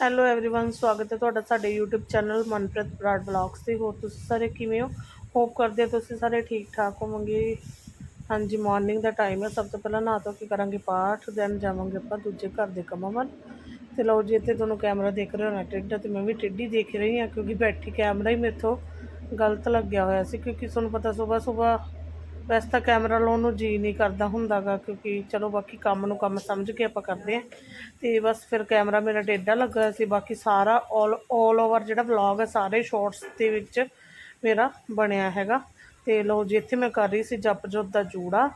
Hello everyone ਸਵਾਗਤ ਹੈ ਤੁਹਾਡਾ ਸਾਡੇ YouTube channel Manpreet Brar vlogs ਤੇ ਹੋਰ ਤੁਸੀਂ ਸਾਰੇ ਕਿਵੇਂ ਹੋ ਹੋਪ ਕਰਦੇ ਹਾਂ ਤੁਸੀਂ ਸਾਰੇ ਠੀਕ ਠਾਕ ਹੋਵੋਗੇ ਹਾਂਜੀ ਮਾਰਨਿੰਗ ਦਾ ਟਾਈਮ ਹੈ ਸਭ ਤੋਂ ਪਹਿਲਾਂ ਨਹਾ ਧੋ ਕੇ ਕਰਾਂਗੇ ਪਾਠ ਦੈਨ ਜਾਵਾਂਗੇ ਆਪਾਂ ਦੂਜੇ ਘਰ ਦੇ ਕੰਮਾਂ ਵੱਲ ਤੇ ਲਓ ਜੀ ਇੱਥੇ ਤੁਹਾਨੂੰ ਕੈਮਰਾ ਦੇਖ ਰਹੇ ਹੋ ਨਾ ਟੇਢਾ ਤੇ ਮੈਂ ਵੀ ਟੇਢੀ ਦੇਖ ਰਹੀ ਹਾਂ ਕਿਉਂਕਿ ਬੈਠੀ ਕੈਮਰਾ ਹੀ ਮੇਥੋਂ ਗਲਤ ਲੱਗਿਆ ਹੋਇਆ ਸੀ ਕਿਉਂਕਿ ਤੁਹਾਨੂੰ ਪਤਾ ਸਵੇਰ ਸਵੇਰ ਵੈਸੇ ਤਾਂ ਕੈਮਰਾ ਲਾਉਣ ਨੂੰ ਜੀ ਨਹੀਂ ਕਰਦਾ ਹੁੰਦਾਗਾ ਕਿਉਂਕਿ ਚਲੋ ਬਾਕੀ ਕੰਮ ਨੂੰ ਕੰਮ ਸਮਝ ਕੇ ਆਪਾਂ ਕਰਦੇ ਹਾਂ। ਤੇ ਬਸ ਫਿਰ ਕੈਮਰਾ ਮੇਰਾ ਟੇਢਾ ਲੱਗਾ ਸੀ, ਬਾਕੀ ਸਾਰਾ ਆਲ ਆਲ ਓਵਰ ਜਿਹੜਾ ਵਲੌਗ ਹੈ ਸਾਰੇ ਸ਼ਾਰਟਸ ਦੇ ਵਿੱਚ ਮੇਰਾ ਬਣਿਆ ਹੈਗਾ। ਤੇ ਲੋ ਜੀ, ਇੱਥੇ ਮੈਂ ਕਰ ਰਹੀ ਸੀ ਜੱਪ ਜਪਜੋਤ ਦਾ ਜੂੜਾ।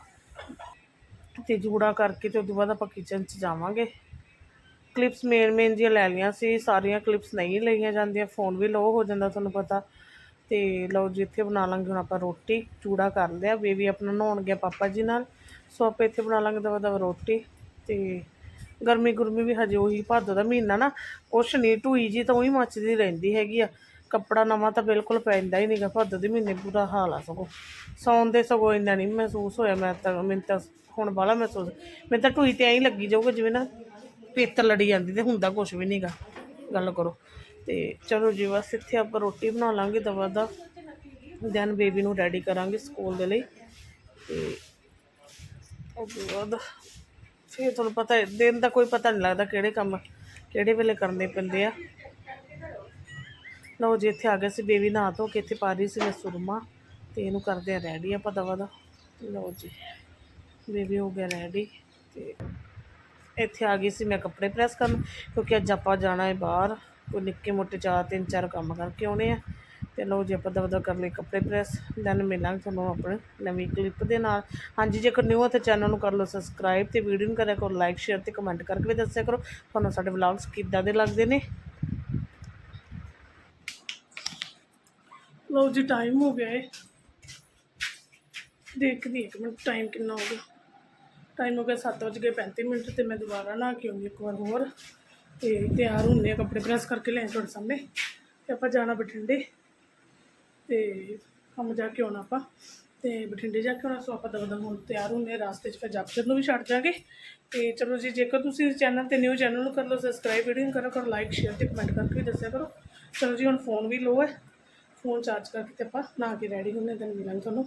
ਤੇ ਜੂੜਾ ਕਰਕੇ ਤੇ ਉਦੋਂ ਬਾਅਦ ਆਪਾਂ ਕਿਚਨ 'ਚ ਜਾਵਾਂਗੇ। ਕਲਿੱਪਸ ਮੇਨ ਮੇਨ ਜੀਆਂ ਲੈ ਲਈਆਂ ਸੀ, ਸਾਰੀਆਂ ਕਲਿੱਪਸ ਨਹੀਂ ਲਈਆਂ ਜਾਂਦੀਆਂ ਫੋਨ ਵੀ ਲੋ ਹੋ ਜਾਂਦਾ ਤੁਹਾਨੂੰ ਪਤਾ। ਤੇ ਲਓ ਜੀ, ਇੱਥੇ ਬਣਾ ਲਾਂਗੇ ਹੁਣ ਆਪਾਂ ਰੋਟੀ, ਚੂੜਾ ਕਰ ਲਿਆ, ਬੇਬੀ ਆਪਣਾ ਨਹਾਉਣ ਗਿਆ ਪਾਪਾ ਜੀ ਨਾਲ, ਸੋ ਆਪਾਂ ਇੱਥੇ ਬਣਾ ਲਾਂਗੇ ਦਵਾ ਦਵਾ ਰੋਟੀ ਤੇ ਗਰਮੀ ਗੁਰਮੀ ਵੀ ਹਜੇ ਉਹੀ ਭਾਦੋ ਦਾ ਮਹੀਨਾ ਨਾ, ਕੁਛ ਨਹੀਂ, ਢੂਈ ਜੀ ਤਾਂ ਉਹੀ ਮੱਚਦੀ ਰਹਿੰਦੀ ਹੈਗੀ ਆ, ਕੱਪੜਾ ਨਵਾਂ ਤਾਂ ਬਿਲਕੁਲ ਪੈਂਦਾ ਹੀ ਨਹੀਂਗਾ ਭਾਦੋ ਦੇ ਮਹੀਨੇ ਬੁਰਾ ਹਾਲ ਆ ਸਗੋਂ, ਸੌਣ ਦੇ ਸਗੋਂ ਇੰਨਾ ਨਹੀਂ ਮਹਿਸੂਸ ਹੋਇਆ, ਮੈਂ ਤਾਂ, ਮੈਨੂੰ ਤਾਂ ਹੁਣ ਬਾਹਲਾ ਮਹਿਸੂਸ, ਮੈਨੂੰ ਤਾਂ ਢੂਈ ਤੇ ਐਂ ਹੀ ਲੱਗੀ ਜਾਊਗਾ ਜਿਵੇਂ ਨਾ ਪਿੱਤ ਲੜੀ ਜਾਂਦੀ ਤੇ ਹੁੰਦਾ ਕੁਝ ਵੀ ਨਹੀਂਗਾ, ਗੱਲ ਕਰੋ। ਤੇ ਚਲੋ ਜੀ ਬਸ ਇੱਥੇ ਆਪਾਂ ਰੋਟੀ ਬਣਾ ਲਾਂਗੇ, ਦਵਾ ਦਾ। ਦੈਨ ਬੇਬੀ ਨੂੰ ਰੈਡੀ ਕਰਾਂਗੇ ਸਕੂਲ ਦੇ ਲਈ। ਤੇ ਉਹ ਤੋਂ ਬਾਅਦ ਫਿਰ ਤੁਹਾਨੂੰ ਪਤਾ ਹੈ, ਦਿਨ ਦਾ ਕੋਈ ਪਤਾ ਨਹੀਂ ਲੱਗਦਾ ਕਿਹੜੇ ਕੰਮ, ਕਿਹੜੇ ਵੇਲੇ ਕਰਨੇ ਪੈਂਦੇ ਆ। ਲਓ ਜੀ, ਇੱਥੇ ਆ ਗਏ ਸੀ ਬੇਬੀ ਨਹਾ ਧੋ ਕੇ, ਇੱਥੇ ਪਾ ਰਹੀ ਸੀ ਮੈਂ ਸੁਰਮਾ ਤੇ ਇਹਨੂੰ ਕਰਦੇ ਆ ਰੈਡੀ ਆਪਾਂ ਦਵਾ ਦਾ। ਲਓ ਜੀ ਬੇਬੀ ਹੋ ਗਿਆ ਰੈਡੀ ਤੇ ਇੱਥੇ ਆ ਗਈ ਸੀ ਮੈਂ ਕੱਪੜੇ ਪ੍ਰੈਸ ਕਰਨ ਕਿਉਂਕਿ ਅੱਜ ਆਪਾਂ ਜਾਣਾ ਹੈ ਬਾਹਰ। ਕੋਈ ਨਿੱਕੇ ਮੋਟੇ ਚਾਰ, ਤਿੰਨ, ਚਾਰ ਕੰਮ ਕਰਕੇ ਆਉਣੇ ਆ। ਤੇ ਲਓ ਜੀ, ਆਪਾਂ ਦਵਾ ਕਰ ਲਈ ਕੱਪੜੇ ਪ੍ਰੈਸ। ਦੈਨ ਮਿਲਾਂਗੇ ਤੁਹਾਨੂੰ ਆਪਣੇ ਨਵੀਂ ਕਲਿੱਪ ਦੇ ਨਾਲ। ਹਾਂਜੀ, ਜੇਕਰ ਨਿਊ ਹੈ ਤਾਂ ਚੈਨਲ ਨੂੰ ਕਰ ਲਓ ਸਬਸਕ੍ਰਾਈਬ ਤੇ ਵੀਡੀਓ ਨੂੰ ਕਰਿਆ ਕਰੋ ਲਾਈਕ ਸ਼ੇਅਰ ਤੇ ਕਮੈਂਟ ਕਰਕੇ ਵੀ ਦੱਸਿਆ ਕਰੋ। ਤੁਹਾਨੂੰ ਸਾਡੇ ਵਲੌਗਸ ਕਿੱਦਾਂ ਦੇ ਲੱਗਦੇ ਨੇ? ਲਓ ਜੀ ਟਾਈਮ ਹੋ ਗਿਆ ਹੈ ਦੇਖਦੀ ਇੱਕ ਮਿੰਟ ਟਾਈਮ ਕਿੰਨਾ ਹੋ ਗਿਆ। ਟਾਈਮ ਹੋ ਗਿਆ 7:35 ਮਿੰਟ ਤੇ ਮੈਂ ਦੁਬਾਰਾ ਨਾ ਕੇ ਆਉਂਗੀ ਇੱਕ ਵਾਰ ਹੋਰ। ਤੇ ਤਿਆਰ ਹੁੰਦੇ ਆ ਕੱਪੜੇ ਪ੍ਰੈਸ ਕਰਕੇ ਲੈ ਤੁਹਾਡੇ ਸਾਹਮਣੇ ਤੇ ਆਪਾਂ ਜਾਣਾ ਬਠਿੰਡੇ ਤੇ ਕੰਮ ਜਾ ਕੇ ਆਉਣਾ ਆਪਾਂ ਤੇ ਬਠਿੰਡੇ ਜਾ ਕੇ ਆਉਣਾ, ਸੋ ਆਪਾਂ ਦਵਾ ਹੁਣ ਤਿਆਰ ਹੁੰਦੇ ਆ, ਰਾਸਤੇ 'ਚ ਫਿਰ ਜਪਚਰ ਨੂੰ ਵੀ ਛੱਡ ਜਾਗੇ ਤੇ ਚਲੋ ਜੀ, ਜੇਕਰ ਤੁਸੀਂ ਇਸ ਚੈਨਲ ਤੇ ਨਿਊ ਚੈਨਲ ਨੂੰ ਕਰ ਲਓ ਸਬਸਕ੍ਰਾਈਬ ਵੀਡੀਓ ਨੂੰ ਕਰੋ ਕਰੋ ਲਾਈਕ ਸ਼ੇਅਰ ਤੇ ਕਮੈਂਟ ਕਰਕੇ ਵੀ ਦੱਸਿਆ ਕਰੋ। ਚਲੋ ਜੀ, ਹੁਣ ਫੋਨ ਵੀ ਲੋ ਹੈ ਫੋਨ ਚਾਰਜ ਕਰਕੇ ਤੇ ਆਪਾਂ ਨਾ ਕੇ ਰੈਡੀ ਹੁੰਦੇ ਦਿਨ ਮਿਲਾਂਗੇ ਤੁਹਾਨੂੰ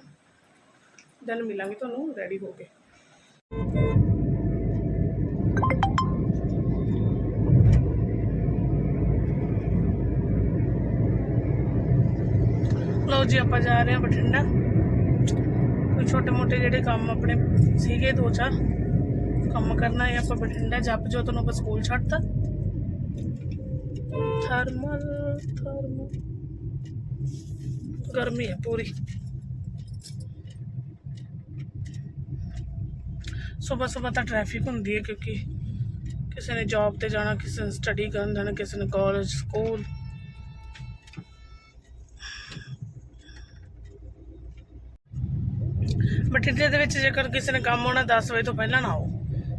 ਦਿਨ ਮਿਲਾਂਗੇ ਤੁਹਾਨੂੰ ਰੈਡੀ ਹੋ ਕੇ। ਲਓ ਜੀ, ਆਪਾਂ ਜਾ ਰਹੇ ਹਾਂ ਬਠਿੰਡਾ। ਕੋਈ ਛੋਟੇ ਮੋਟੇ ਜਿਹੜੇ ਕੰਮ ਆਪਣੇ ਸੀਗੇ ਦੋ ਚਾਰ, ਕੰਮ ਕਰਨਾ ਹੈ ਆਪਾਂ ਬਠਿੰਡਾ। ਜੱਪ ਜੋ ਤੁਹਾਨੂੰ ਆਪਾਂ ਸਕੂਲ ਛੱਡਤਾ। Thermal thermal. ਗਰਮੀ ਹੈ ਪੂਰੀ। ਸਵੇਰ ਸਵੇਰ ਤਾਂ ਟ੍ਰੈਫਿਕ ਹੁੰਦੀ ਹੈ ਕਿਉਂਕਿ ਕਿਸੇ ਨੇ ਜੌਬ ਤੇ ਜਾਣਾ, ਕਿਸੇ ਨੇ ਸਟੱਡੀ ਕਰਨ ਜਾਣਾ, ਕਿਸੇ ਨੇ ਕਾਲਜ ਸਕੂਲ ਬਠਿੰਡੇ ਦੇ ਵਿੱਚ ਜੇਕਰ ਕਿਸੇ ਨੇ ਕੰਮ ਹੋਣਾ 10 ਵਜੇ ਤੋਂ ਪਹਿਲਾਂ ਨਾ ਆਓ।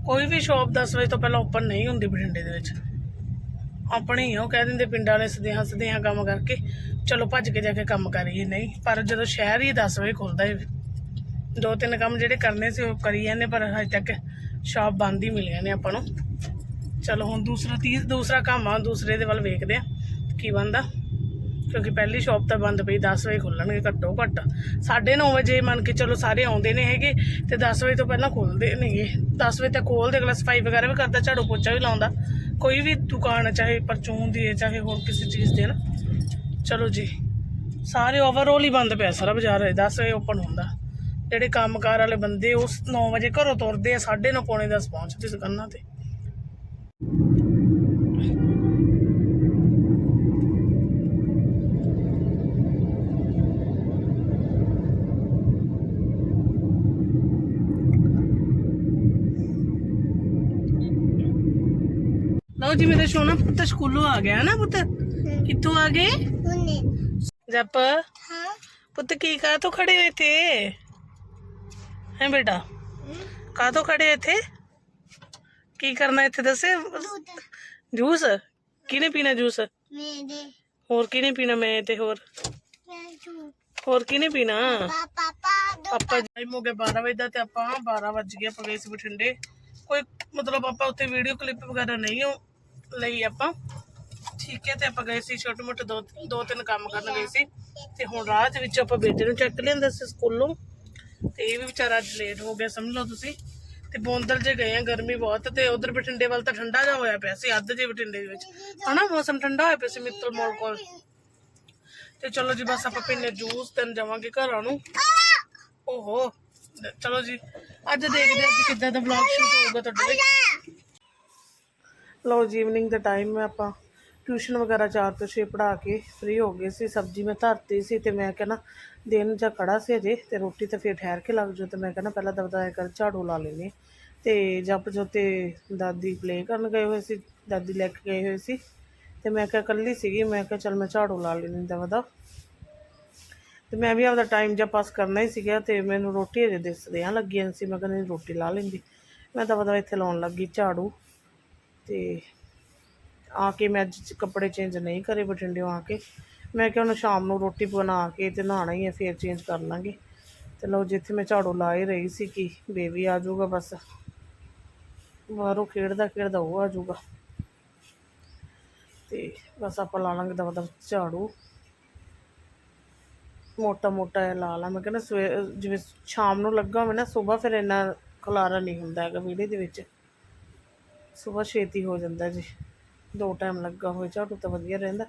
ਕੋਈ ਵੀ ਸ਼ਾਪ 10 ਵਜੇ ਤੋਂ ਪਹਿਲਾਂ ਓਪਨ ਨਹੀਂ ਹੁੰਦੀ ਬਠਿੰਡੇ ਦੇ ਵਿੱਚ। ਆਪਣੇ ਉਹ ਕਹਿ ਦਿੰਦੇ ਪਿੰਡਾਂ ਵਾਲੇ ਸਦਿਆਂ ਸਦਿਆਂ ਕੰਮ ਕਰਕੇ, ਚਲੋ ਭੱਜ ਕੇ ਜਾ ਕੇ ਕੰਮ ਕਰੀਏ, ਨਹੀਂ, ਪਰ ਜਦੋਂ ਸ਼ਹਿਰ ਹੀ 10 ਵਜੇ ਖੁੱਲਦਾ ਹੈ ਦੋ ਤਿੰਨ ਕੰਮ ਜਿਹੜੇ ਕਰਨੇ ਸੀ ਉਹ ਕਰੀ ਜਾਂਦੇ, ਪਰ ਹਜੇ ਤੱਕ ਸ਼ਾਪ ਬੰਦ ਹੀ ਮਿਲੀਆਂ ਨੇ ਆਪਾਂ ਨੂੰ। ਚਲੋ ਹੁਣ ਦੂਸਰਾ ਤੀਸ ਦੂਸਰਾ ਕੰਮ ਆ, ਦੂਸਰੇ ਦੇ ਵੱਲ ਵੇਖਦੇ ਆ, ਕੀ ਬੰਦਾ ਕਿਉਂਕਿ ਪਹਿਲੀ ਸ਼ਾਪ ਤਾਂ ਬੰਦ ਪਈ 10 ਵਜੇ ਖੁੱਲਣਗੇ ਘੱਟੋ ਘੱਟ। 9:30 ਵਜੇ ਮੰਨ ਕੇ ਚਲੋ ਸਾਰੇ ਆਉਂਦੇ ਨੇ ਹੈਗੇ ਤੇ 10 ਵਜੇ ਤੋਂ ਪਹਿਲਾਂ ਖੁੱਲਦੇ ਨੇਗੇ। 10 ਵਜੇ ਤੱਕ ਖੋਲਦੇ ਅਗਲਾ ਸਫ਼ਾਈ ਵਗੈਰਾ ਵੀ ਕਰਦਾ, ਝਾੜੂ ਪੋਚਾ ਵੀ ਲਾਉਂਦਾ। ਕੋਈ ਵੀ ਦੁਕਾਨ, ਚਾਹੇ ਪਰਚੂਨ ਦੀ ਹੈ, ਚਾਹੇ ਹੋਰ ਕਿਸੇ ਚੀਜ਼ ਦੀ ਹੈ ਨਾ। ਚਲੋ ਜੀ, ਸਾਰੇ ਓਵਰਆਲ ਹੀ ਬੰਦ ਪਿਆ ਸਾਰਾ ਬਾਜ਼ਾਰ 10 ਵਜੇ ਓਪਨ ਹੁੰਦਾ। ਜਿਹੜੇ ਕੰਮਕਾਰ ਵਾਲੇ ਬੰਦੇ, ਉਸ 9 ਵਜੇ ਘਰੋਂ ਤੁਰਦੇ ਆ 9:30 ਪੌਣੇ 10 ਪਹੁੰਚਦੇ ਦੁਕਾਨਾਂ ਤੇ। ਲਓ ਜੀ ਮੇਰੇ ਸੋਨਾ ਪੁੱਤ ਸਕੂਲੋਂ ਆ ਗਿਆ ਨਾ ਪੁੱਤ? ਕਿੱਥੋਂ ਆ ਗਏ? ਉਹਨੇ ਜਪ। ਹਾਂ। ਪੁੱਤ ਕੀ ਕਾ ਤੋਂ ਖੜੇ ਹੋਏ ਥੇ ਹੈ ਬੇਟਾ? ਕਾ ਤੋਂ ਖੜੇ ਹੋਏ ਥੇ ਕੀ ਕਰਨਾ ਇੱਥੇ ਦੱਸੇ? ਦੁੱਧ ਜੂਸ? ਕਿਹਨੇ ਪੀਣਾ ਜੂਸ? ਮੇਰੇ ਹੋਰ ਕਿਹਨੇ ਪੀਣਾ ਮੈਂ ਤੇ ਹੋਰ? ਮੈਂ ਤੂੰ ਹੋਰ ਕਿਹਨੇ ਪੀਣਾ? ਪਾਪਾ ਪਾ ਆਪਾਂ ਟਾਈਮ ਹੋ ਗਿਆ 12 ਵਜੇ ਦਾ ਤੇ ਆਪਾਂ 12 ਵਜ ਗਏ ਆਪਾਂ ਗਏ ਸੀ ਬਠਿੰਡੇ। ਕੋਈ ਮਤਲਬ ਆਪਾਂ ਉੱਥੇ ਵੀਡੀਓ ਕਲਿੱਪ ਵਗੈਰਾ ਨਹੀਂ ਉਹ ਲਈ ਆਪਾਂ। ਠੀਕ ਹੈ, ਤੇ ਆਪਾਂ ਗਏ ਸੀ ਛੋਟੇ ਮੋਟੇ ਦੋ ਦੋ ਤਿੰਨ ਕੰਮ ਕਰਨ ਗਏ ਸੀ। ਤੇ ਹੁਣ ਰਾਹ ਦੇ ਵਿੱਚ ਆਪਾਂ ਬੇਟੇ ਨੂੰ ਚੱਕ ਲਿਆਂਦਾ ਸੀ ਸਕੂਲੋਂ। ਤੇ ਇਹ ਵੀ ਵਿਚਾਰਾ ਅੱਜ ਲੇਟ ਹੋ ਗਿਆ, ਸਮਝ ਲਓ ਤੁਸੀਂ। ਤੇ ਬੋਂਦਲ ਜੇ ਗਏ ਆ, ਗਰਮੀ ਬਹੁਤ ਤੇ ਉਧਰ ਬਠਿੰਡੇ ਵੱਲ ਤਾਂ ਠੰਡਾ ਜਿਹਾ ਹੋਇਆ ਪਿਆ ਸੀ, ਅੱਧ ਜੇ ਬਠਿੰਡੇ ਦੇ ਵਿੱਚ। ਹਨਾ, ਮੌਸਮ ਠੰਡਾ ਹੋਇਆ ਪਿਆ ਸੀ ਮਿੱਤਲ ਮੋੜ ਕੋਲ। ਤੇ ਚਲੋ ਜੀ, ਬਸ ਆਪਾਂ ਪੀਨੇ ਜੂਸ ਤੇ ਜਾਵਾਂਗੇ ਘਰਾਂ ਨੂੰ। ਓਹੋ, ਚਲੋ ਜੀ, ਅੱਜ ਦੇਖਦੇ ਹਾਂ ਕਿ ਕਿੱਦਾਂ ਦਾ ਵਲੌਗ ਸ਼ੂਟ ਹੋਊਗਾ ਤੁਹਾਡੇ ਲਈ। ਲਓ ਜੀ ਇਵਨਿੰਗ ਦਾ ਟਾਈਮ ਹੈ ਆਪਾਂ। ਟਿਊਸ਼ਨ ਵਗੈਰਾ 4 ਤੋਂ 6 ਪੜਾ ਕੇ ਫ੍ਰੀ ਹੋ ਗਏ ਸੀ। ਸਬਜ਼ੀ ਮੈਂ ਧਰਤੀ ਸੀ ਤੇ ਮੈਂ ਕਹਿੰਦਾ ਦਿਨ ਜਾਂ ਖੜਾ ਸੀ ਅਜੇ ਤੇ ਰੋਟੀ ਤਾਂ ਫਿਰ ਠਹਿਰ ਕੇ ਲੱਗ ਜਾਓ ਤੇ ਮੈਂ ਕਹਿੰਦਾ ਪਹਿਲਾਂ ਦਬਦਾ ਕਰ, ਝਾੜੂ ਲਾ ਲੈਨੇ ਤੇ ਜੱਪ ਜੋ ਤੇ ਦਾਦੀ ਪਲੇ ਕਰਨ ਗਏ ਹੋਏ ਸੀ, ਦਾਦੀ ਲੈ ਕੇ ਗਏ ਹੋਏ ਸੀ। ਤੇ ਮੈਂ ਕਿਹਾ ਇਕੱਲੀ ਸੀਗੀ, ਮੈਂ ਕਿਹਾ ਚਲ ਮੈਂ ਝਾੜੂ ਲਾ ਲੈਣੀ ਦਵਦਾ ਤੇ ਮੈਂ ਵੀ ਆਪਦਾ ਟਾਈਮ ਜਾਂ ਪਾਸ ਕਰਨਾ ਹੀ ਸੀਗਾ ਤੇ ਮੈਨੂੰ ਰੋਟੀ ਅਜੇ ਦਿਸਦੇ ਆ ਲੱਗੀਆਂ ਸੀ, ਮੈਂ ਕਹਿੰਦੀ ਰੋਟੀ ਲਾ ਲੈਂਦੀ। ਮੈਂ ਤਾਂ ਪਤਾ ਇੱਥੇ ਲਾਉਣ ਲੱਗੀ ਝਾੜੂ। ਤੇ ਆ ਕੇ ਮੈਂ ਅੱਜ ਕੱਪੜੇ ਚੇਂਜ ਨਹੀਂ ਕਰੇ ਬਠਿੰਡਿਓਂ ਆ ਕੇ। ਮੈਂ ਕਿਹਾ ਹੁਣ ਸ਼ਾਮ ਨੂੰ ਰੋਟੀ ਬਣਾ ਕੇ ਤੇ ਨਹਾਣਾ ਹੀ ਹੈ, ਫਿਰ ਚੇਂਜ ਕਰ ਲਾਂਗੇ। ਤੇ ਲਓ ਜਿੱਥੇ ਮੈਂ ਝਾੜੂ ਲਾ ਹੀ ਰਹੀ ਸੀ ਕਿ ਬੇਬੀ ਆ ਜਾਊਗਾ ਬਸ। ਬਾਹਰੋਂ ਖੇਡਦਾ ਖੇਡਦਾ ਉਹ ਆ ਜਾਊਗਾ। ਤੇ ਬਸ ਆਪਾਂ ਲਾ ਲਾਂਗੇ ਦਵਾ ਦਵਾ ਝਾੜੂ। ਮੋਟਾ ਮੋਟਾ ਲਾ ਲਾ। ਮੈਂ ਕਹਿੰਦਾ ਸਵੇ, ਜਿਵੇਂ ਸ਼ਾਮ ਨੂੰ ਲੱਗਾ ਹੋਵੇ ਨਾ, ਸਵੇਰ ਫਿਰ ਇੰਨਾ ਖਲਾਰਾ ਨਹੀਂ ਹੁੰਦਾ ਹੈਗਾ, ਵਿਹੜੇ ਦੇ ਵਿੱਚ। ਸਵੇਰ ਛੇਤੀ ਹੋ ਜਾਂਦਾ ਜੀ। ਦੋ ਟਾਈਮ ਲੱਗਾ ਹੋਵੇ ਝਾੜੂ ਤਾਂ ਵਧੀਆ ਰਹਿੰਦਾ।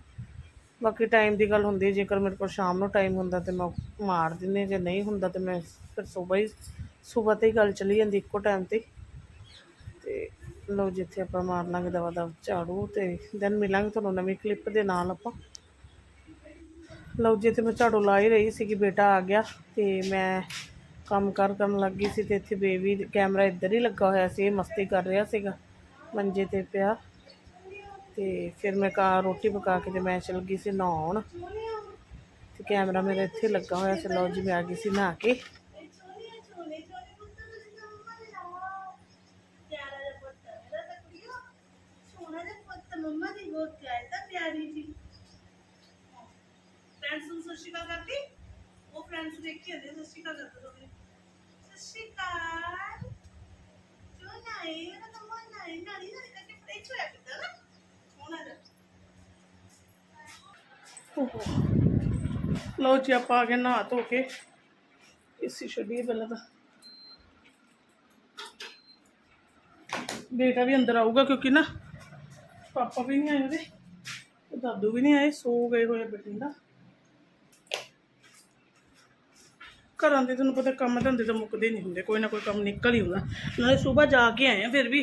ਬਾਕੀ ਟਾਈਮ ਦੀ ਗੱਲ ਹੁੰਦੀ ਜੇਕਰ ਮੇਰੇ ਕੋਲ ਸ਼ਾਮ ਨੂੰ ਟਾਈਮ ਹੁੰਦਾ ਤੇ ਮੈਂ ਮਾਰ ਦਿੰਦੀ ਹਾਂ, ਜੇ ਨਹੀਂ ਹੁੰਦਾ ਤੇ ਮੈਂ ਫਿਰ ਸਵੇਰ ਹੀ ਸਵੇਰ ਤੇ ਹੀ ਗੱਲ ਚਲੀ ਜਾਂਦੀ ਇੱਕੋ ਟਾਈਮ ਤੇ। ਤੇ ਲਓ ਜਿੱਥੇ ਆਪਾਂ ਮਾਰ ਲਾਂਗੇ ਦਵਾ ਦਾ ਝਾੜੂ ਤੇ ਦੈਨ ਮਿਲਾਂਗੇ ਤੁਹਾਨੂੰ ਨਵੀਂ ਕਲਿੱਪ ਦੇ ਨਾਲ ਆਪਾਂ। ਲਓ ਜੀ ਤੇ ਮੈਂ ਝਾੜੂ ਲਾ ਹੀ ਰਹੀ ਸੀ ਕਿ ਬੇਟਾ ਆ ਗਿਆ ਤੇ ਮੈਂ ਕੰਮ ਕਰ ਕਰਨ ਲੱਗੀ ਸੀ ਤੇ ਇੱਥੇ ਬੇਬੀ ਕੈਮਰਾ ਇੱਧਰ ਹੀ ਲੱਗਾ ਹੋਇਆ ਸੀ ਇਹ ਮਸਤੀ ਕਰ ਰਿਹਾ ਸੀਗਾ। ਮੰਜੇ ਤੇ ਪਿਆ ਤੇ ਫਿਰ ਮੈਂ ਕਾ ਰੋਟੀ ਪਕਾ ਕੇ ਤੇ ਮੈਂ ਚਲ ਗਈ ਸੀ ਨਹਾਉਣ ਤੇ ਕੈਮਰਾ ਮੇਰਾ ਇੱਥੇ ਲੱਗਾ ਹੋਇਆ ਸੀ। ਲਓ ਜੀ, ਮੈਂ ਆ ਗਈ ਸੀ ਨਹਾ ਕੇ। ਮੰਮਾ ਦੀ ਬਹੁਤ ਪਿਆਰੀ ਪਿਆਰੀ ਜੀ ਫਰੈਂਡਸ ਨੂੰ ਸਤਿ ਸ਼੍ਰੀ ਅਕਾਲ ਕਰਦੀ ਉਹ ਫਰੈਂਡਸ ਦੇਖ ਕੇ ਆਦੇ ਸਤਿ ਸ਼੍ਰੀ ਅਕਾਲ ਕਰਦੇ ਸਤਿ ਸ਼੍ਰੀ ਅਕਾਲ। ਲਓ ਜੀ, ਆਪਾਂ ਆ ਗਏ ਨਹਾ ਧੋ ਕੇ। ਇਸੀ ਛੱਡੀਏ ਪਹਿਲਾਂ ਤਾਂ। ਬੇਟਾ ਵੀ ਅੰਦਰ ਆਊਗਾ ਕਿਉਂਕਿ ਨਾ, ਪਾਪਾ ਵੀ ਨਹੀਂ ਆਏ ਉਹਦੇ, ਤੇ ਦਾਦੂ ਵੀ ਨਹੀਂ ਆਏ, ਸੋ ਗਏ ਹੋਏ ਆ ਬਠਿੰਡਾ। ਘਰਾਂ ਦੇ ਤੁਹਾਨੂੰ ਪਤਾ ਕੰਮ ਧੰਦੇ ਤਾਂ ਮੁੱਕਦੇ ਨਹੀਂ ਹੁੰਦੇ, ਕੋਈ ਨਾ ਕੋਈ ਕੰਮ ਨਿਕਲ ਹੀ ਹੁੰਦਾ ਨਾਲੇ ਸਵੇਰ ਜਾ ਕੇ ਆਏ ਆ, ਫਿਰ ਵੀ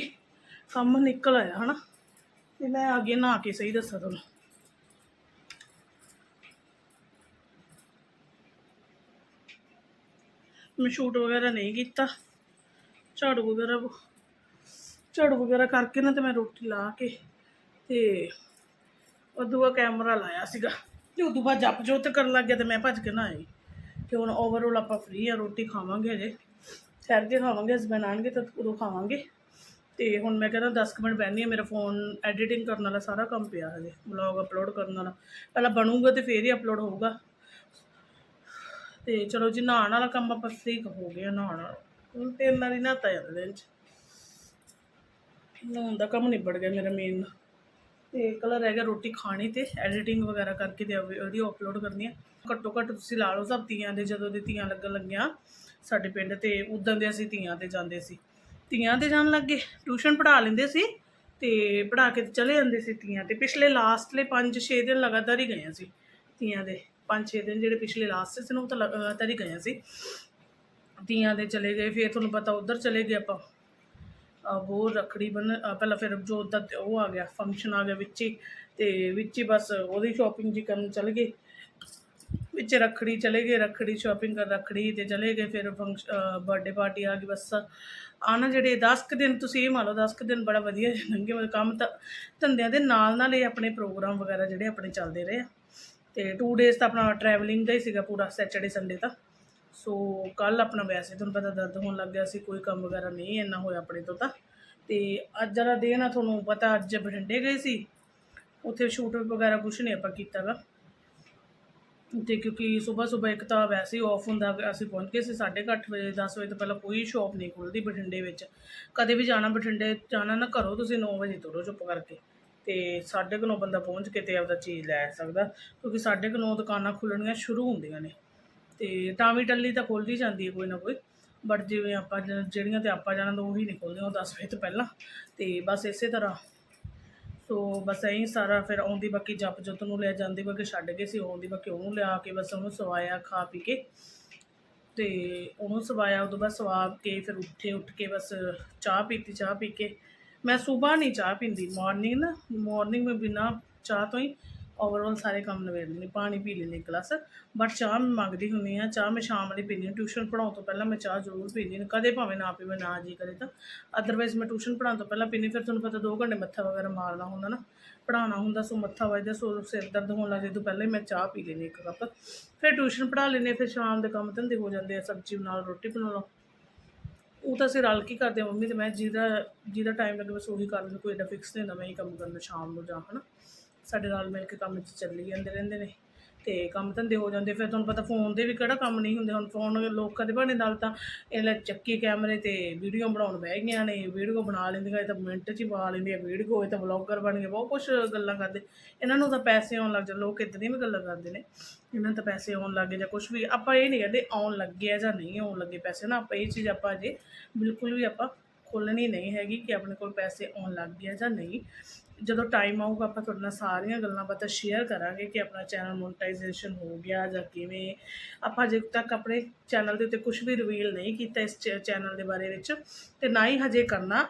ਕੰਮ ਨਿਕਲ ਆਇਆ, ਹਨਾ? ਤੇ ਮੈਂ ਆ ਗਈ, ਨਹਾ ਕੇ ਸਹੀ ਦੱਸਾਂ ਤੁਹਾਨੂੰ। ਮੈਂ ਸ਼ੂਟ ਵਗੈਰਾ ਨਹੀਂ ਕੀਤਾ, ਝਾੜੂ ਵਗੈਰਾ ਝਾੜੂ ਵਗੈਰਾ ਕਰਕੇ ਨਾ ਤੇ ਮੈਂ ਰੋਟੀ ਲਾ ਕੇ ਤੇ ਉਦੋਂ ਬਾਅਦ ਕੈਮਰਾ ਲਾਇਆ ਸੀਗਾ। ਤੇ ਉਦੋਂ ਬਾਅਦ ਜਪ ਜੋਤ ਕਰਨ ਲੱਗ ਗਿਆ ਤੇ ਮੈਂ ਭੱਜ ਕੇ ਨਾ ਆਈ ਤੇ ਹੁਣ ਓਵਰਆਲ ਆਪਾਂ ਫ੍ਰੀ ਆ, ਰੋਟੀ ਖਾਵਾਂਗੇ ਹਜੇ। ਠਹਿਰ ਕੇ ਖਾਵਾਂਗੇ ਹਸਬੈਂਡ ਆਣਗੇ ਤਾਂ ਉਦੋਂ ਖਾਵਾਂਗੇ। ਤੇ ਹੁਣ ਮੈਂ ਕਹਿੰਦਾ 10 ਕੁ ਮਿੰਟ ਬਹਿੰਦੀ ਆ ਮੇਰਾ ਫੋਨ ਐਡੀਟਿੰਗ ਕਰਨ ਵਾਲਾ ਸਾਰਾ ਕੰਮ ਪਿਆ ਹਜੇ ਵਲੌਗ ਅਪਲੋਡ ਕਰਨ ਵਾਲਾ। ਪਹਿਲਾਂ ਬਣੂਗਾ ਤੇ ਫੇਰ ਹੀ ਅਪਲੋਡ ਹੋਊਗਾ। ਤੇ ਚਲੋ ਜੀ, ਨਹਾਉਣ ਵਾਲਾ ਕੰਮ ਆਪਾਂ ਫ੍ਰੀ ਹੋ ਗਿਆ ਨਹਾਉਣ ਵਾਲਾ। ਹੁਣ ਤਿੰਨ ਵਾਰੀ ਨਹਾਤਾ ਜਾਂਦਾ ਦਿਨ ਚ। ਨਹਾਉਣ ਦਾ ਕੰਮ ਨਿਬੜ ਗਿਆ ਮੇਰਾ ਮੇਨ ਤੇ ਕਲਰ ਰਹਿ ਗਿਆ ਰੋਟੀ ਖਾਣੀ ਤੇ ਐਡੀਟਿੰਗ ਵਗੈਰਾ ਕਰਕੇ ਤੇ ਵੀਡੀਓ ਅਪਲੋਡ ਕਰਨੀ ਆ। ਘੱਟੋ ਘੱਟ ਤੁਸੀਂ ਲਾ ਲਓ ਸਭ ਤੀਆਂ ਦੇ, ਜਦੋਂ ਦੇ ਤੀਆਂ ਲੱਗਣ ਲੱਗੀਆਂ, ਸਾਡੇ ਪਿੰਡ ਤੇ ਉਦੋਂ ਦੇ ਅਸੀਂ ਤੀਆਂ ਤੇ ਜਾਂਦੇ ਸੀ। ਤੀਆਂ ਤੇ ਜਾਣ ਲੱਗੇ ਟਿਊਸ਼ਨ ਪੜ੍ਹਾ ਲੈਂਦੇ ਸੀ ਤੇ ਪੜ੍ਹਾ ਕੇ ਤੇ ਚਲੇ ਜਾਂਦੇ ਸੀ ਤੀਆਂ ਤੇ। ਪਿਛਲੇ ਲਾਸਟਲੇ 5-6 ਦਿਨ ਲਗਾਤਾਰ ਹੀ ਗਏ ਸੀ ਤੀਆਂ ਦੇ। 5-6 ਦਿਨ ਜਿਹੜੇ ਪਿਛਲੇ ਲਾਸਟ ਸੀ ਉਹ ਤਾਂ ਲਗਾਤਾਰ ਹੀ ਗਏ ਸੀ ਤੀਆਂ ਦੇ ਚਲੇ ਗਏ, ਫਿਰ ਤੁਹਾਨੂੰ ਪਤਾ ਉਧਰ ਚਲੇ ਗਏ ਆਪਾਂ। ਅਹ ਉਹ ਰੱਖੜੀ ਬਨ ਪਹਿਲਾਂ ਫਿਰ ਜੋ ਦਾ ਉਹ ਆ ਗਿਆ ਫੰਕਸ਼ਨ ਆ ਗਿਆ ਵਿੱਚ ਹੀ ਤੇ ਵਿੱਚ ਹੀ ਬਸ ਉਹਦੀ ਸ਼ਾਪਿੰਗ ਜੀ ਕਰਨ ਚਲੇ ਗਏ। ਵਿੱਚ ਰੱਖੜੀ ਚਲੇ ਗਏ, ਰੱਖੜੀ ਸ਼ਾਪਿੰਗ ਕਰ ਰੱਖੜੀ ਤੇ ਚਲੇ ਗਏ, ਫਿਰ ਫੰਕਸ਼ਨ ਬਰਥਡੇ ਪਾਰਟੀ ਆ ਗਈ ਬਸ। ਆ ਨਾ ਜਿਹੜੇ 10 ਕੁ ਦਿਨ ਤੁਸੀਂ ਇਹ ਮੰਨ ਲਓ 10 ਕੁ ਦਿਨ ਬੜਾ ਵਧੀਆ ਲੰਘੇ, ਮਤਲਬ ਕੰਮ ਤਾਂ ਧੰਦਿਆਂ ਦੇ ਨਾਲ ਨਾਲ ਇਹ ਆਪਣੇ ਪ੍ਰੋਗਰਾਮ ਵਗੈਰਾ ਜਿਹੜੇ ਆਪਣੇ ਚੱਲਦੇ ਰਹੇ ਆ। ਤੇ 2 ਡੇਜ਼ ਤਾਂ ਆਪਣਾ ਟਰੈਵਲਿੰਗ ਦਾ ਹੀ ਸੀਗਾ ਪੂਰਾ ਸੈਟਰਡੇ ਸੰਡੇ ਤਾਂ। ਸੋ ਕੱਲ ਆਪਣਾ ਵੈਸੇ ਤੁਹਾਨੂੰ ਪਤਾ ਦਰਦ ਹੋਣ ਲੱਗ ਗਿਆ ਸੀ, ਕੋਈ ਕੰਮ ਵਗੈਰਾ ਨਹੀਂ ਇੰਨਾ ਹੋਇਆ ਆਪਣੇ ਤੋਂ ਤਾਂ। ਤੇ ਅੱਜ ਵਾਲਾ ਦਿਨ ਆ ਤੁਹਾਨੂੰ ਪਤਾ ਅੱਜ ਬਠਿੰਡੇ ਗਏ ਸੀ। ਉੱਥੇ ਸ਼ੂਟ ਵਗੈਰਾ ਕੁਝ ਨਹੀਂ ਆਪਾਂ ਕੀਤਾਗਾ। ਤੇ ਕਿਉਂਕਿ ਸਵੇਰ ਸਵੇਰ ਇੱਕ ਤਾਂ ਵੈਸੇ ਹੀ ਆਫ ਹੁੰਦਾ, ਅਸੀਂ ਪਹੁੰਚ ਗਏ ਸੀ 8:30 ਵਜੇ 10 ਵਜੇ ਤੋਂ ਪਹਿਲਾਂ ਕੋਈ ਸ਼ਾਪ ਨਹੀਂ ਖੁੱਲਦੀ ਬਠਿੰਡੇ ਵਿੱਚ। ਕਦੇ ਵੀ ਜਾਣਾ ਬਠਿੰਡੇ, ਜਾਣਾ ਨਾ ਘਰੋਂ, ਤੁਸੀਂ 9 ਵਜੇ ਤੁਰੋ ਚੁੱਪ ਕਰਕੇ। ਤੇ 9:30 ਬੰਦਾ ਪਹੁੰਚ ਕੇ ਤੇ ਆਪਦਾ ਚੀਜ਼ ਲੈ ਸਕਦਾ, ਕਿਉਂਕਿ 9:30 ਦੁਕਾਨਾਂ ਖੁੱਲਣੀਆਂ ਸ਼ੁਰੂ ਹੁੰਦੀਆਂ ਨੇ। ਅਤੇ ਤੇ ਟਾਵੀ ਟੱਲੀ ਤਾਂ ਖੁੱਲ੍ਹ ਹੀ ਜਾਂਦੀ ਹੈ ਕੋਈ ਨਾ ਕੋਈ। ਬਟ ਜਿਵੇਂ ਆਪਾਂ ਜਿਹੜੀਆਂ ਤੇ ਆਪਾਂ ਜਾਣਾ ਤਾਂ ਉਹੀ ਨਹੀਂ ਖੁੱਲ੍ਹਦੀਆਂ ਉਹ ਦਸ ਵਜੇ ਤੋਂ ਪਹਿਲਾਂ। ਅਤੇ ਬਸ ਇਸੇ ਤਰ੍ਹਾਂ। ਸੋ ਬਸ ਐਂ ਸਾਰਾ ਫਿਰ ਆਉਂਦੀ ਬਾਕੀ ਜਪ ਜੁੱਤ ਨੂੰ ਲੈ ਜਾਂਦੀ ਬਾਕੀ ਛੱਡ ਕੇ ਸੀ ਆਉਂਦੀ ਬਾਕੀ ਉਹਨੂੰ ਲਿਆ ਕੇ ਬਸ ਉਹਨੂੰ ਸਵਾਇਆ ਖਾ ਪੀ ਕੇ। ਤੇ ਉਹਨੂੰ ਸਵਾਇਆ, ਉਦੋਂ ਬਾਅਦ ਸਵਾ ਕੇ ਫਿਰ ਉੱਠੇ, ਉੱਠ ਕੇ ਬਸ ਚਾਹ ਪੀਤੀ, ਚਾਹ ਪੀ ਕੇ। ਮੈਂ ਸਵੇਰ ਨਹੀਂ ਚਾਹ ਪੀਂਦੀ। ਮਾਰਨਿੰਗ ਨਾ ਮਾਰਨਿੰਗ ਮੈਂ ਬਿਨਾ ਚਾਹ ਤੋਂ ਹੀ ਓਵਰਆਲ ਸਾਰੇ ਕੰਮ ਨਵੇੜ ਲੈਂਦੀ ਪਾਣੀ ਪੀ ਲੈਂਦੀ ਇੱਕ ਗਲਾਸ ਬਟ ਚਾਹ ਮੈਂ ਮੰਗਦੀ ਹੁੰਦੀ ਆ ਚਾਹ ਮੈਂ ਸ਼ਾਮ ਵਾਲੀ ਪੀਂਦੀ ਹਾਂ ਟਿਊਸ਼ਨ ਪੜਾਉਣ ਤੋਂ ਪਹਿਲਾਂ ਮੈਂ ਚਾਹ ਜ਼ਰੂਰ ਪੀਂਦੀ ਹਾਂ, ਕਦੇ ਭਾਵੇਂ ਨਾ ਪੀਵੇ, ਨਾ ਜੀ ਕਰੇ ਤਾਂ। ਅਦਰਵਾਈਜ਼ ਮੈਂ ਟਿਊਸ਼ਨ ਪੜਾਉਣ ਤੋਂ ਪਹਿਲਾਂ ਪੀਂਦੀ ਫਿਰ ਤੁਹਾਨੂੰ ਪਤਾ 2 ਘੰਟੇ ਮੱਥਾ ਵਗੈਰਾ ਮਾਰਨਾ ਹੁੰਦਾ ਨਾ ਪੜਾਉਣਾ ਹੁੰਦਾ, ਸੋ ਮੱਥਾ ਵੱਜਦਾ, ਸੋ ਸਿਰ ਦਰਦ ਹੋਣ ਲੱਗ ਜਾਂਦਾ ਪਹਿਲਾਂ ਹੀ ਮੈਂ ਚਾਹ ਪੀ ਲੈਂਦੀ ਇੱਕ ਕੱਪ ਫਿਰ ਟਿਊਸ਼ਨ ਪੜਾ ਲੈਂਦੇ ਫਿਰ ਸ਼ਾਮ ਦੇ ਕੰਮ ਧੰਦੇ ਹੋ ਜਾਂਦੇ ਆ, ਸਬਜ਼ੀ ਬਣਾ ਰੋਟੀ ਬਣਾ ਉਹ ਤਾਂ ਅਸੀਂ ਰਲ ਕੇ ਕਰਦੇ ਹਾਂ, ਮੰਮੀ ਤੇ ਮੈਂ ਜਿਹਦਾ ਜਿਹਦਾ ਟਾਈਮ ਲੱਗੇ ਬਸ ਉਹੀ ਕਰ ਲੈਂਦੇ ਕੋਈ ਐਡਾ ਫਿਕਸ ਨਹੀਂ ਹੁੰਦਾ, ਮੈਂ ਹੀ ਕੰਮ ਕਰਨਾ ਸ਼ਾਮ ਨੂੰ ਜਾਂ ਹਨਾ। ਸਾਡੇ ਨਾਲ ਮਿਲ ਕੇ ਕੰਮ 'ਚ ਚੱਲੀ ਜਾਂਦੇ ਰਹਿੰਦੇ ਨੇ। ਤੇ ਕੰਮ ਧੰਦੇ ਹੋ ਜਾਂਦੇ, ਫਿਰ ਤੁਹਾਨੂੰ ਪਤਾ ਫੋਨ ਦੇ ਵੀ ਕਿਹੜਾ ਕੰਮ ਨਹੀਂ ਹੁੰਦੇ। ਹੁਣ ਫੋਨ ਲੋਕਾਂ ਦੇ ਬਹਾਨੇ ਨਾਲ ਤਾਂ ਇਹ ਲੈ ਚੱਕੀ ਕੈਮਰੇ ਤੇ ਵੀਡੀਓ ਬਣਾਉਣ ਬਹਿ ਗਈਆਂ ਨੇ, ਵੀਡੀਓ ਬਣਾ ਲੈਂਦੀਆਂ, ਇਹ ਤਾਂ ਮਿੰਟ 'ਚ ਹੀ ਪਾ ਲੈਂਦੀਆਂ, ਵੀਡੀਓ ਇਹ ਤਾਂ ਵਲੌਗਰ ਬਣ ਗਏ, ਬਹੁਤ ਕੁਝ ਗੱਲਾਂ ਕਰਦੇ। ਇਹਨਾਂ ਨੂੰ ਤਾਂ ਪੈਸੇ ਆਉਣ ਲੱਗ ਜਾਂਦੇ, ਲੋਕ ਇਦਾਂ ਦੀਆਂ ਵੀ ਗੱਲਾਂ ਕਰਦੇ ਨੇ। ਇਹਨਾਂ ਨੂੰ ਤਾਂ ਪੈਸੇ ਆਉਣ ਲੱਗੇ ਜਾਂ ਕੁਝ ਵੀ, ਆਪਾਂ ਇਹ ਨਹੀਂ ਕਹਿੰਦੇ ਆਉਣ ਲੱਗੇ ਆ ਜਾਂ ਨਹੀਂ ਆਉਣ ਲੱਗੇ ਪੈਸੇ ਨਾ, ਆਪਾਂ ਇਹ ਚੀਜ਼ ਆਪਾਂ ਅਜੇ ਬਿਲਕੁਲ ਵੀ ਆਪਾਂ ਖੋਲਣੀ ਨਹੀਂ ਹੈਗੀ ਕਿ ਆਪਣੇ ਕੋਲ ਪੈਸੇ ਆਉਣ ਲੱਗ ਗਏ ਜਾਂ ਨਹੀਂ। ਜਦੋਂ ਟਾਈਮ ਆਊਗਾ, ਆਪਾਂ ਤੁਹਾਡੇ ਨਾਲ ਸਾਰੀਆਂ ਗੱਲਾਂ ਬਾਤਾਂ ਸ਼ੇਅਰ ਕਰਾਂਗੇ ਕਿ ਆਪਣਾ ਚੈਨਲ ਮੋਨਟਾਈਜੇਸ਼ਨ ਹੋ ਗਿਆ ਜਾਂ ਕਿਵੇਂ। ਆਪਾਂ ਅਜੇ ਤੱਕ ਆਪਣੇ ਚੈਨਲ ਦੇ ਉੱਤੇ ਕੁਝ ਵੀ ਰਿਵੀਲ ਨਹੀਂ ਕੀਤਾ ਇਸ ਚੈਨਲ ਦੇ ਬਾਰੇ ਵਿੱਚ। ਤੇ ਨਾ ਹੀ ਹਜੇ ਕਰਨਾ।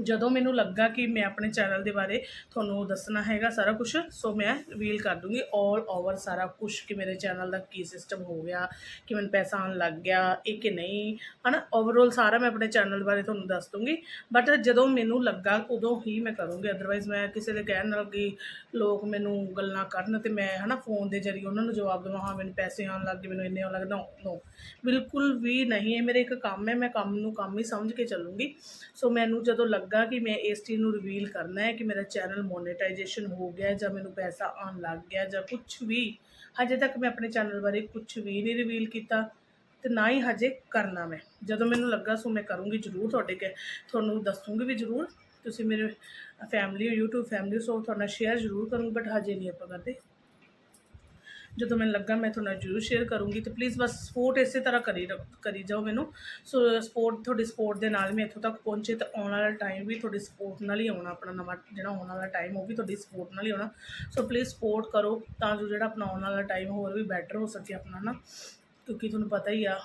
ਜਦੋਂ ਮੈਨੂੰ ਲੱਗਾ ਕਿ ਮੈਂ ਆਪਣੇ ਚੈਨਲ ਦੇ ਬਾਰੇ ਤੁਹਾਨੂੰ ਦੱਸਣਾ ਹੈਗਾ ਸਾਰਾ ਕੁਝ ਸੋ ਮੈਂ ਰਿਵੀਲ ਕਰ ਦੂੰਗੀ 올 ਓਵਰ ਸਾਰਾ ਕੁਝ ਕਿ ਮੇਰੇ ਚੈਨਲ ਦਾ ਕੀ ਸਿਸਟਮ ਹੋ ਗਿਆ, ਕਿ ਮੈਨੂੰ ਪੈਸਾ ਆਉਣ ਲੱਗ ਗਿਆ, ਇਹ ਕਿ ਨਹੀਂ, ਹਨਾ? ਓਵਰਆਲ ਸਾਰਾ ਮੈਂ ਆਪਣੇ ਚੈਨਲ ਬਾਰੇ ਤੁਹਾਨੂੰ ਦੱਸ ਦੂੰਗੀ। ਬਟ ਜਦੋਂ ਮੈਨੂੰ ਲੱਗਾ, ਉਦੋਂ ਹੀ ਮੈਂ ਕਰੂੰਗੀ। ਅਦਰਵਾਈਜ਼ ਮੈਂ ਕਿਸੇ ਦੇ ਕਹਿਣ ਨਾਲ ਕਿ ਲੋਕ ਮੈਨੂੰ ਗੱਲਾਂ ਕਰਨ ਤੇ ਮੈਂ, ਹਨਾ ਫੋਨ ਦੇ ਜ਼ਰੀਏ ਉਹਨਾਂ ਨੂੰ ਜਵਾਬ ਦੇਵਾਂ, ਹਾਂ, ਮੈਨੂੰ ਪੈਸੇ ਆਉਣ ਲੱਗ ਗਏ, ਮੈਨੂੰ ਇੰਨੇ ਆਉਣ ਲੱਗਦਾ ਨੋ ਬਿਲਕੁਲ ਵੀ ਨਹੀਂ। ਹੈ ਮੇਰੇ ਇੱਕ ਕੰਮ ਹੈ, ਮੈਂ ਕੰਮ ਨੂੰ ਕੰਮ ਹੀ ਸਮਝ ਕੇ ਚੱਲੂੰਗੀ। ਸੋ ਮੈਨੂੰ ਜਦੋਂ ਲੱਗਾ ਕਿ ਮੈਂ ਇਸ ਚੀਜ਼ ਨੂੰ ਰਿਵੀਲ ਕਰਨਾ ਹੈ ਕਿ ਮੇਰਾ ਚੈਨਲ ਮੋਨੇਟਾਈਜੇਸ਼ਨ ਹੋ ਗਿਆ ਜਾਂ ਮੈਨੂੰ ਪੈਸਾ ਆਉਣ ਲੱਗ ਗਿਆ ਜਾਂ ਕੁਝ ਵੀ। ਹਜੇ ਤੱਕ ਮੈਂ ਆਪਣੇ ਚੈਨਲ ਬਾਰੇ ਕੁਝ ਵੀ ਨਹੀਂ ਰਿਵੀਲ ਕੀਤਾ ਤੇ ਨਾ ਹੀ ਹਜੇ ਕਰਨਾ ਮੈਂ। ਜਦੋਂ ਮੈਨੂੰ ਲੱਗਾ, ਸੋ ਮੈਂ ਕਰੂੰਗੀ ਜ਼ਰੂਰ ਤੁਹਾਡੇ ਕੇ, ਤੁਹਾਨੂੰ ਦੱਸੂੰਗੀ ਵੀ ਜ਼ਰੂਰ। ਤੁਸੀਂ ਮੇਰੇ ਫੈਮਿਲੀ YouTube ਫੈਮਿਲੀ ਸੋ ਤੁਹਾਡੇ ਨਾਲ ਸ਼ੇਅਰ ਜ਼ਰੂਰ ਕਰੂੰਗੀ ਬਟ ਹਜੇ ਨਹੀਂ ਆਪਾਂ ਕਰਦੇ। ਜਦੋਂ ਮੈਨੂੰ ਲੱਗਾ ਮੈਂ ਤੁਹਾਡੇ ਨਾਲ ਜ਼ਰੂਰ ਸ਼ੇਅਰ ਕਰੂੰਗੀ, ਤੇ ਪਲੀਜ਼ ਬਸ ਸਪੋਰਟ ਇਸੇ ਤਰ੍ਹਾਂ ਕਰੀ ਰ- ਕਰੀ ਜਾਓ ਮੈਨੂੰ। ਸੋ ਸਪੋਰਟ ਤੁਹਾਡੀ ਸਪੋਰਟ ਦੇ ਨਾਲ ਮੈਂ ਇੱਥੋਂ ਤੱਕ ਪਹੁੰਚੇ, ਤੇ ਆਉਣ ਵਾਲਾ ਟਾਈਮ ਵੀ ਤੁਹਾਡੀ ਸਪੋਰਟ ਨਾਲ ਹੀ ਆਉਣਾ, ਆਪਣਾ ਨਵਾਂ ਜਿਹੜਾ ਆਉਣ ਵਾਲਾ ਟਾਈਮ ਉਹ ਵੀ ਤੁਹਾਡੀ ਸਪੋਰਟ ਨਾਲ ਹੀ ਆਉਣਾ। ਸੋ ਪਲੀਜ਼ ਸਪੋਰਟ ਕਰੋ, ਤਾਂ ਜੋ ਜਿਹੜਾ ਆਪਣਾ ਆਉਣ ਵਾਲਾ ਟਾਈਮ ਹੋਰ ਵੀ ਬੈਟਰ ਹੋ ਸਕੇ ਆਪਣਾ ਨਾ ਕਿਉਂਕਿ ਤੁਹਾਨੂੰ ਪਤਾ ਹੀ ਆ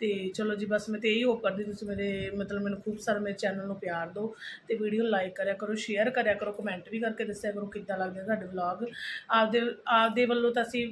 ਤੇ ਚਲੋ ਜੀ, ਬਸ ਮੈਂ ਤੇ ਇਹੀ ਹੋਪ ਕਰਦੀ ਤੁਸੀਂ ਮੇਰੇ, ਮਤਲਬ ਮੈਨੂੰ ਖੂਬ ਸਾਰਾ ਮੇਰੇ ਚੈਨਲ ਨੂੰ ਪਿਆਰ ਦਿਓ ਤੇ ਵੀਡੀਓ ਲਾਈਕ ਕਰਿਆ ਕਰੋ ਸ਼ੇਅਰ ਕਰਿਆ ਕਰੋ ਕਮੈਂਟ ਵੀ ਕਰਕੇ ਦੱਸਿਆ ਕਰੋ ਕਿੱਦਾਂ ਲੱਗਦਾ ਤੁਹਾਡੇ ਵਲੌਗ ਆਪਦੇ ਆਪਦੇ ਵੱਲੋਂ ਤਾਂ ਅਸੀਂ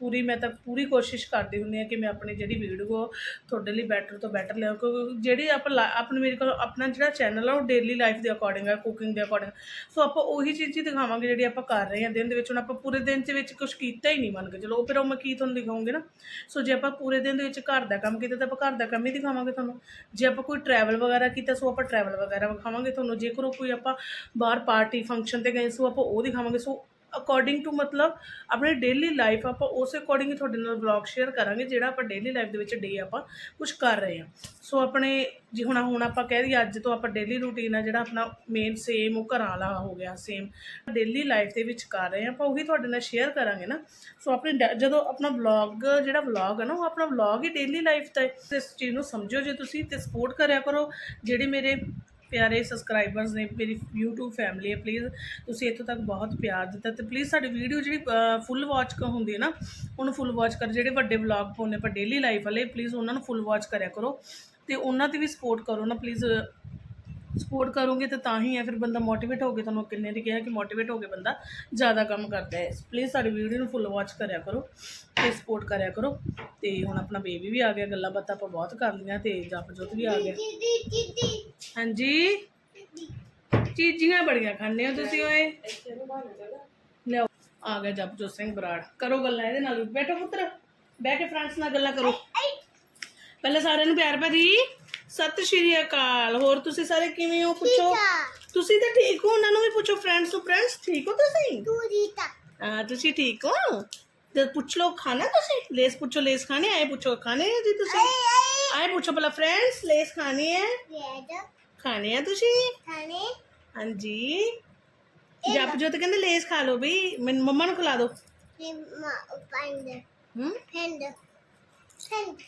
ਪੂਰੀ ਮੈਂ ਤਾਂ ਪੂਰੀ ਕੋਸ਼ਿਸ਼ ਕਰਦੀ ਹੁੰਦੀ ਹਾਂ ਕਿ ਮੈਂ ਆਪਣੀ ਜਿਹੜੀ ਵੀਡੀਓ ਤੁਹਾਡੇ ਲਈ ਬੈਟਰ ਤੋਂ ਬੈਟਰ ਲਿਆਉਂ, ਕਿਉਂਕਿ ਜਿਹੜੀ ਆਪਾਂ ਲਾ- ਆਪਣੀ ਮੇਰੇ ਕੋਲ ਆਪਣਾ ਜਿਹੜਾ ਚੈਨਲ ਆ, ਉਹ ਡੇਲੀ ਲਾਈਫ ਦੇ ਅਕੋਰਡਿੰਗ ਆ ਕੁਕਿੰਗ ਦੇ ਅਕੋਰਡਿੰਗ ਸੋ ਆਪਾਂ ਉਹੀ ਚੀਜ਼ ਹੀ ਦਿਖਾਵਾਂਗੇ ਜਿਹੜੀ ਆਪਾਂ ਕਰ ਰਹੇ ਹਾਂ ਦਿਨ ਦੇ ਵਿੱਚ। ਹੁਣ ਆਪਾਂ ਪੂਰੇ ਦਿਨ ਦੇ ਵਿੱਚ ਕੁਝ ਕੀਤਾ ਹੀ ਨਹੀਂ ਮੰਨ ਕੇ ਚਲੋ। ਉਹ ਫਿਰ ਉਹ ਮੈਂ ਕੀ ਤੁਹਾਨੂੰ ਦਿਖਾਉਂਗੀ ਨਾ? ਸੋ ਜੇ ਆਪਾਂ ਪੂਰੇ ਦਿਨ ਦੇ ਵਿੱਚ ਘਰ ਦਾ ਕੰਮ ਕੀਤਾ ਤਾਂ ਆਪਾਂ ਘਰ ਦਾ ਕੰਮ ਹੀ ਦਿਖਾਵਾਂਗੇ ਤੁਹਾਨੂੰ। ਜੇ ਆਪਾਂ ਕੋਈ ਟਰੈਵਲ ਵਗੈਰਾ ਕੀਤਾ ਸੋ ਆਪਾਂ ਟਰੈਵਲ ਵਗੈਰਾ ਵਿਖਾਵਾਂਗੇ ਤੁਹਾਨੂੰ। ਜੇਕਰ ਉਹ ਕੋਈ ਆਪਾਂ ਬਾਹਰ ਪਾਰਟੀ ਫੰਕਸ਼ਨ ਤੇ ਗਏ ਸੋ ਆਪਾਂ ਉਹ ਦਿਖਾਵਾਂਗੇ। ਸੋ ਅਕੋਰਡਿੰਗ ਟੂ ਮਤਲਬ ਆਪਣੀ ਡੇਲੀ ਲਾਈਫ ਆਪਾਂ ਉਸ ਅਕੋਰਡਿੰਗ ਹੀ ਤੁਹਾਡੇ ਨਾਲ ਵਲੌਗ ਸ਼ੇਅਰ ਕਰਾਂਗੇ, ਜਿਹੜਾ ਆਪਾਂ ਡੇਲੀ ਲਾਈਫ ਦੇ ਵਿੱਚ ਡੇ ਆਪਾਂ ਕੁਝ ਕਰ ਰਹੇ ਹਾਂ। ਸੋ ਆਪਣੇ ਜੀ ਹੁਣ ਹੁਣ ਆਪਾਂ ਕਹਿ ਦਈਏ ਅੱਜ ਤੋਂ ਆਪਾਂ ਡੇਲੀ ਰੂਟੀਨ ਆ ਜਿਹੜਾ ਆਪਣਾ ਮੇਨ ਸੇਮ ਉਹ ਘਰਾਂ ਵਾਲਾ ਹੋ ਗਿਆ ਸੇਮ ਡੇਲੀ ਲਾਈਫ ਦੇ ਵਿੱਚ ਕਰ ਰਹੇ ਹਾਂ। ਆਪਾਂ ਉਹੀ ਤੁਹਾਡੇ ਨਾਲ ਸ਼ੇਅਰ ਕਰਾਂਗੇ ਨਾ। ਸੋ ਆਪਣੇ ਡ- ਜਦੋਂ ਆਪਣਾ ਵਲੌਗ ਜਿਹੜਾ ਵਲੌਗ ਹੈ ਨਾ, ਉਹ ਆਪਣਾ ਵਲੌਗ ਹੀ ਡੇਲੀ ਲਾਈਫ ਦਾ ਹੈ। ਇਸ ਚੀਜ਼ ਨੂੰ ਸਮਝੋ ਜੇ ਤੁਸੀਂ ਤੇ ਸਪੋਰਟ ਕਰਿਆ ਕਰੋ। ਜਿਹੜੇ ਮੇਰੇ ਪਿਆਰੇ ਸਬਸਕ੍ਰਾਈਬਰਸ ਨੇ, ਮੇਰੀ YouTube ਫੈਮਿਲੀ ਹੈ ਪਲੀਜ਼ ਤੁਸੀਂ ਇੱਥੋਂ ਤੱਕ ਬਹੁਤ ਪਿਆਰ ਦਿੱਤਾ ਤੇ ਪਲੀਜ਼ ਸਾਡੀ ਵੀਡੀਓ ਜਿਹੜੀ ਫੁੱਲ ਵਾਚ ਕ ਹੁੰਦੀ ਹੈ ਨਾ, ਉਹਨੂੰ ਫੁੱਲ ਵਾਚ ਕਰ, ਜਿਹੜੇ ਵੱਡੇ ਵਲੌਗ ਪਾਉਂਦੇ ਪਰ ਡੇਲੀ ਲਾਈਫ ਵਾਲੇ ਪਲੀਜ਼ ਉਹਨਾਂ ਨੂੰ ਫੁੱਲ ਵਾਚ ਕਰਿਆ ਕਰੋ ਤੇ ਉਹਨਾਂ ਤੇ ਵੀ ਸਪੋਰਟ ਕਰੋ ਨਾ ਪਲੀਜ਼ ਸਪੋਰਟ ਕਰੋਗੇ ਤਾਂ ਤਾਂ ਹੀ ਹੈ ਫਿਰ ਬੰਦਾ ਮੋਟੀਵੇਟ ਹੋ ਕੇ ਤੁਹਾਨੂੰ ਕਿੰਨੇ ਦੀ ਕਿਹਾ ਕਿ ਮੋਟੀਵੇਟ ਹੋ ਕੇ ਬੰਦਾ ਜ਼ਿਆਦਾ ਕੰਮ ਕਰਦਾ ਹੈ। ਪਲੀਜ਼ ਸਾਡੀ ਵੀਡੀਓ ਨੂੰ ਫੁੱਲ ਵਾਚ ਕਰਿਆ ਕਰੋ ਤੇ ਸਪੋਰਟ ਕਰਿਆ ਕਰੋ। ਤੇ ਹੁਣ ਆਪਣਾ ਬੇਬੀ ਵੀ ਆ ਗਿਆ ਗੱਲਾਂ ਬਾਤਾਂ ਆਪਾਂ ਬਹੁਤ ਕਰ ਲਈਆਂ ਤੇ ਜਪਜੋਤ ਵੀ ਆ ਗਿਆ। ਹਾਂਜੀ? ਚੀਜ਼ੀਆਂ ਬੜੀਆਂ ਖਾਂਦੇ ਹੋ ਤੁਸੀਂ ਓਏ। ਲਿਆਓ ਆ ਗਿਆ ਜਪਜੋਤ ਸਿੰਘ ਬਰਾੜ। ਕਰੋ ਗੱਲਾਂ ਇਹਦੇ ਨਾਲ। ਬੈਠੋ ਪੁੱਤਰ ਬਹਿ ਕੇ ਫਰੈਂਡਸ ਨਾਲ ਗੱਲਾਂ ਕਰੋ। ਪਹਿਲਾਂ ਸਾਰਿਆਂ ਨੂੰ ਪਿਆਰ ਭਰੀ। ਸਤਿ ਸ਼੍ਰੀ ਅਕਾਲ। ਹੋਰ ਤੁਸੀਂ ਸਾਰੇ ਕਿਵੇਂ ਹੋ? ਪੁੱਛੋ। ਤੁਸੀਂ ਤਾਂ ਠੀਕ ਹੋ ਉਹਨਾਂ ਨੂੰ ਵੀ ਪੁੱਛੋ। ਫਰੈਂਡਸ ਤੋਂ ਫਰੈਂਡਸ ਠੀਕ ਹੋ ਤੁਸੀਂ? ਹਾਂ ਤੁਸੀਂ ਠੀਕ ਹੋ? ਤੇ ਪੁੱਛ ਲਓ ਖਾਣਾ ਤੁਸੀਂ? ਲੇਸ ਪੁੱਛੋ ਲੇਸ ਖਾਣੇ ਆਏ ਪੁੱਛੋ ਖਾਣੇ ਜੀ ਤੁਸੀਂ? ਆਏ ਪੁੱਛੋ ਭਲਾ ਫਰੈਂਡਸ ਲੇਸ ਖਾਣੇ ਰੈਡ ਖਾਣੇ ਆ ਤੁਸੀਂ? ਖਾਣੇ। ਹਾਂਜੀ। ਜਪਜੋਤ ਕਹਿੰਦੇ ਲੇਸ ਖਾ ਲਓ ਬਈ। ਮੈਨੂੰ ਮੰਮਾ ਨੂੰ ਖਿਲਾ ਦਿਓ। ਪੰਡ ਹੂੰ? ਫੈਂਡ ਫੈਂਡ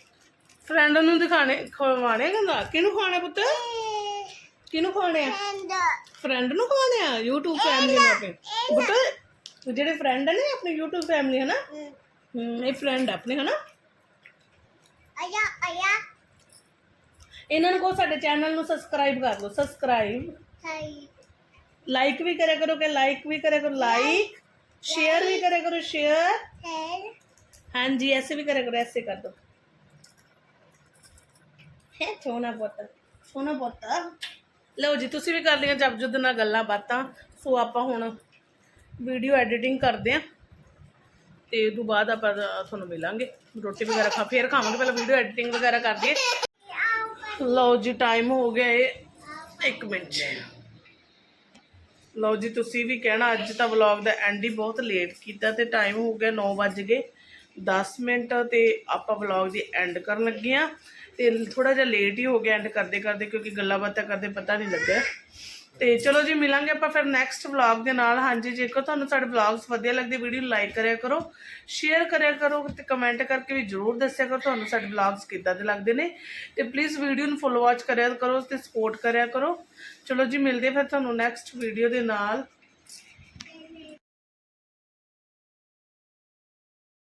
ਫਰੈਂਡ ਨੂੰ ਦਿਖਾਣੇ ਖਵਾਣੇ ਕਹਿੰਦਾ ਕਿਹਨੂੰ ਖਵਾਣੇ ਪੁੱਤ? ਕਿਹਨੂੰ ਖਵਾਣੇ ਆ? ਫਰੈਂਡ ਨੂੰ ਖਵਾਣੇ ਆ? YouTube ਫੈਮਿਲੀ ਨੂੰ ਆਪਣੇ ਪੁੱਤ ਜਿਹੜੇ ਫਰੈਂਡ ਨੇ ਆਪਣੀ YouTube ਫੈਮਿਲੀ ਹੈ ਨਾ ਹੂੰ ਇਹ ਫਰੈਂਡ ਆਪਣੇ ਹਨਾ? ਆਇਆ ਆਇਆ ਇਹਨਾਂ ਨੂੰ ਕਹੋ ਸਾਡੇ ਚੈਨਲ ਨੂੰ ਸਬਸਕ੍ਰਾਈਬ ਕਰ ਲਓ ਸਬਸਕ੍ਰਾਈਬ ਲਾਈਕ ਵੀ ਕਰਿਆ ਕਰੋ ਕਿ ਲਾਈਕ ਵੀ ਕਰਿਆ ਕਰੋ ਲਾਈਕ ਸ਼ੇਅਰ ਵੀ ਕਰਿਆ ਕਰੋ ਸ਼ੇਅਰ ਫੈਂਡ ਹਾਂਜੀ ਐਸੇ ਵੀ ਕਰਿਆ ਕਰੋ ਐਸੇ ਕਰ ਦੋ। ਹੈ ਸੋਨਾ ਪੁੱਤ ਸੋਨਾ ਪੁੱਤ। ਲਓ ਜੀ, ਤੁਸੀਂ ਵੀ ਕਰ ਲਈਆਂ ਜਪਜੁਦ ਨਾਲ ਗੱਲਾਂ ਬਾਤਾਂ। ਸੋ ਆਪਾਂ ਹੁਣ ਵੀਡੀਓ ਐਡੀਟਿੰਗ ਕਰਦੇ ਆਂ ਤੇ ਉਦੋਂ ਬਾਅਦ ਆਪਾਂ ਤੁਹਾਨੂੰ ਮਿਲਾਂਗੇ। ਰੋਟੀ ਵਗੈਰਾ ਖਾ, ਫੇਰ ਖਾਵਾਂਗੇ। ਪਹਿਲਾਂ ਵੀਡੀਓ ਐਡੀਟਿੰਗ ਵਗੈਰਾ ਕਰ ਦਈਏ ਲਓ ਜੀ ਟਾਈਮ ਹੋ ਗਿਆ ਇਹ 1 ਮਿੰਟ। ਲਓ ਜੀ, ਤੁਸੀਂ ਵੀ ਕਹਿਣਾ, ਅੱਜ ਤਾਂ ਵਲੌਗ ਦਾ ਐਂਡ ਹੀ ਬਹੁਤ ਲੇਟ ਕੀਤਾ ਤੇ ਟਾਈਮ ਹੋ ਗਿਆ 9 ਵੱਜ ਗਏ। 10 ਮਿੰਟ ਤੇ ਆਪਾਂ ਵਲੌਗ ਦੀ ਐਂਡ ਕਰਨ ਲੱਗੇ ਆ ਤੇ ਥੋੜਾ ਜਿਹਾ ਲੇਟ ਹੀ ਹੋ ਗਿਆ ਐਂਡ ਕਰਦੇ ਕਰਦੇ, ਕਿਉਂਕਿ ਗੱਲਾਂ ਬਾਤਾਂ ਕਰਦੇ ਪਤਾ ਨਹੀਂ ਲੱਗਿਆ। ਤੇ ਚਲੋ ਜੀ, ਮਿਲਾਂਗੇ ਆਪਾਂ ਫਿਰ ਨੈਕਸਟ ਵਲੌਗ ਦੇ ਨਾਲ। ਹਾਂਜੀ, ਜੇਕਰ ਤੁਹਾਨੂੰ ਸਾਡੇ ਵਲੌਗਸ ਵਧੀਆ ਲੱਗਦੇ ਵੀਡੀਓ ਨੂੰ ਲਾਈਕ ਕਰਿਆ ਕਰੋ ਸ਼ੇਅਰ ਕਰਿਆ ਕਰੋ ਤੇ ਕਮੈਂਟ ਕਰਕੇ ਵੀ ਜਰੂਰ ਦੱਸਿਆ ਕਰੋ ਤੁਹਾਨੂੰ ਸਾਡੇ ਵਲੌਗਸ ਕਿੱਦਾਂ ਦੇ ਲੱਗਦੇ ਨੇ। ਤੇ ਪਲੀਜ਼ ਵੀਡੀਓ ਨੂੰ ਫੁੱਲ ਵਾਚ ਕਰਿਆ ਕਰੋ ਤੇ ਸਪੋਰਟ ਕਰਿਆ ਕਰੋ। ਚਲੋ ਜੀ, ਮਿਲਦੇ ਫਿਰ ਤੁਹਾਨੂੰ ਨੈਕਸਟ ਵੀਡੀਓ ਦੇ ਨਾਲ।